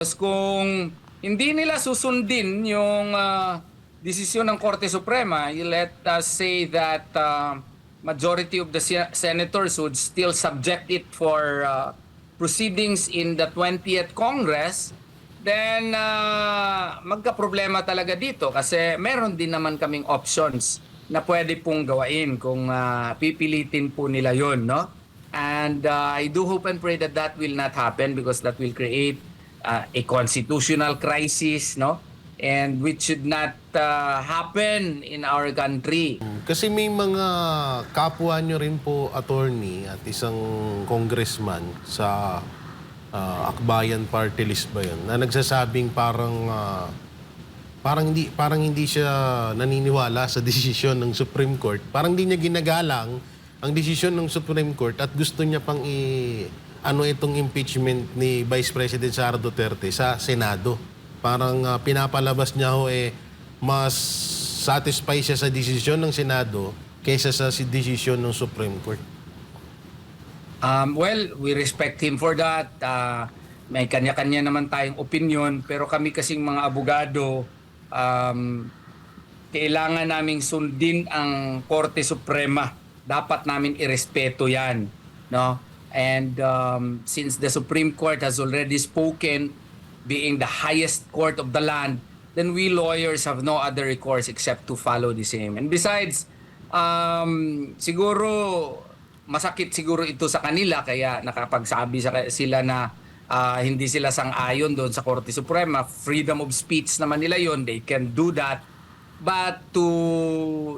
Tapos kung hindi nila susundin yung ah, desisyon ng Korte Suprema, let us say that ah, majority of the se- senators would still subject it for ah, proceedings in the 20th Congress, then ah, magka-problema talaga dito kasi meron din naman kaming options na pwede pong gawain kung ah, pipilitin po nila yon, no? And uh, I do hope and pray that that will not happen because that will create uh, a constitutional crisis, no? And which should not uh, happen in our country. Kasi may mga kapwa nyo rin po, attorney, at isang congressman sa ah, Akbayan Party List ba yun, na nagsasabing parang ah, parang hindi parang hindi siya naniniwala sa desisyon ng Supreme Court. Parang hindi niya ginagalang ang desisyon ng Supreme Court at gusto niya pang i ano itong impeachment ni Vice President Sara Duterte sa Senado. Parang ah, pinapalabas niya ho eh mas satisfy siya sa desisyon ng Senado kaysa sa si- desisyon ng Supreme Court. Um, well, we respect him for that. Uh, may kanya-kanya naman tayong opinion. Pero kami kasing mga abogado, um, kailangan naming sundin ang Korte Suprema. Dapat namin irespeto yan. No? And um, since the Supreme Court has already spoken, being the highest court of the land, then we lawyers have no other recourse except to follow the same. And besides, um, siguro masakit siguro ito sa kanila kaya nakapagsabi sa sila na ah, hindi sila sang-ayon doon sa Korte Suprema. Freedom of speech naman nila yon They can do that. But to,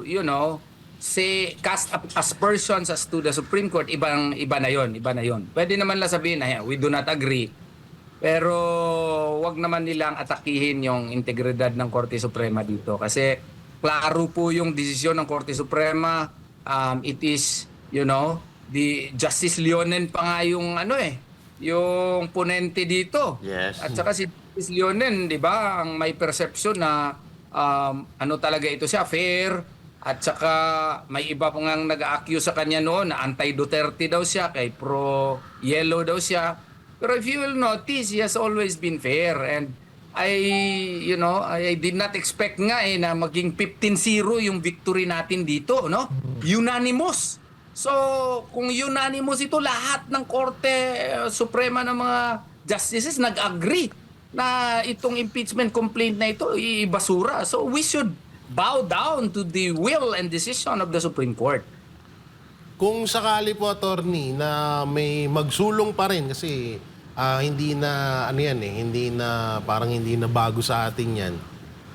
you know, say, cast aspersions as to the Supreme Court, ibang, iba na yon iba na yon Pwede naman lang sabihin na we do not agree. Pero wag naman nilang atakihin yung integridad ng Korte Suprema dito kasi klaro po yung desisyon ng Korte Suprema. Um, it is, you know, the Justice Leonen pa nga yung ano eh, yung ponente dito. Yes. At saka si Justice Leonen, di ba, ang may perception na um, ano talaga ito siya, fair. At saka may iba pa nga nag-accuse sa kanya noon na anti-Duterte daw siya, kay pro-yellow daw siya. Pero if you will notice, he has always been fair. And I, you know, I, I did not expect nga eh na maging 15-0 yung victory natin dito, no? Unanimous. So, kung unanimous ito, lahat ng Korte eh, Suprema ng mga justices nag-agree na itong impeachment complaint na ito ibasura. So, we should bow down to the will and decision of the Supreme Court. Kung sakali po, attorney, na may magsulong pa rin kasi ah, hindi na, ano yan eh, hindi na, parang hindi na bago sa atin yan.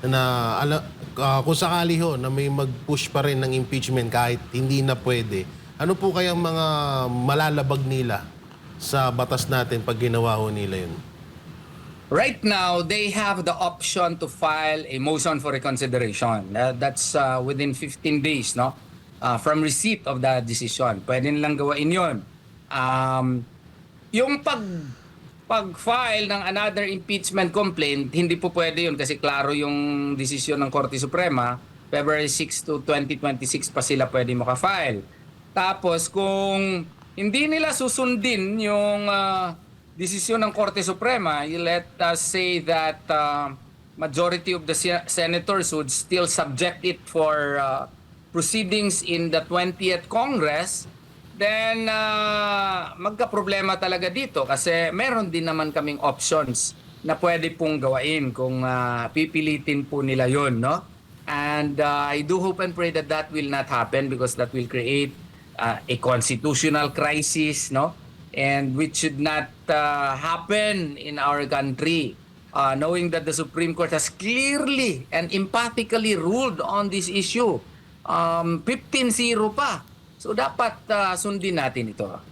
Na, ala, ah, kung sakali ho, na may mag-push pa rin ng impeachment kahit hindi na pwede, ano po kayang mga malalabag nila sa batas natin pag ginawa ho nila yun? Right now, they have the option to file a motion for reconsideration. Uh, that's uh, within 15 days, no? Uh, from receipt of the decision. Pwede nilang gawain yon. Um, yung pag pag-file ng another impeachment complaint, hindi po pwede yun kasi klaro yung desisyon ng Korte Suprema. February 6 to 2026 pa sila pwede makafile. Tapos kung hindi nila susundin yung ah, desisyon ng Korte Suprema, let us say that uh, majority of the se- senators would still subject it for uh, proceedings in the 20th Congress, then uh, magka-problema talaga dito kasi meron din naman kaming options na pwede pong gawain kung ah, pipilitin po nila yon, no? And uh, I do hope and pray that that will not happen because that will create uh, a constitutional crisis, no? And which should not uh, happen in our country. Uh, knowing that the Supreme Court has clearly and emphatically ruled on this issue. Um, 15-0 pa. So dapat uh, sundin natin ito.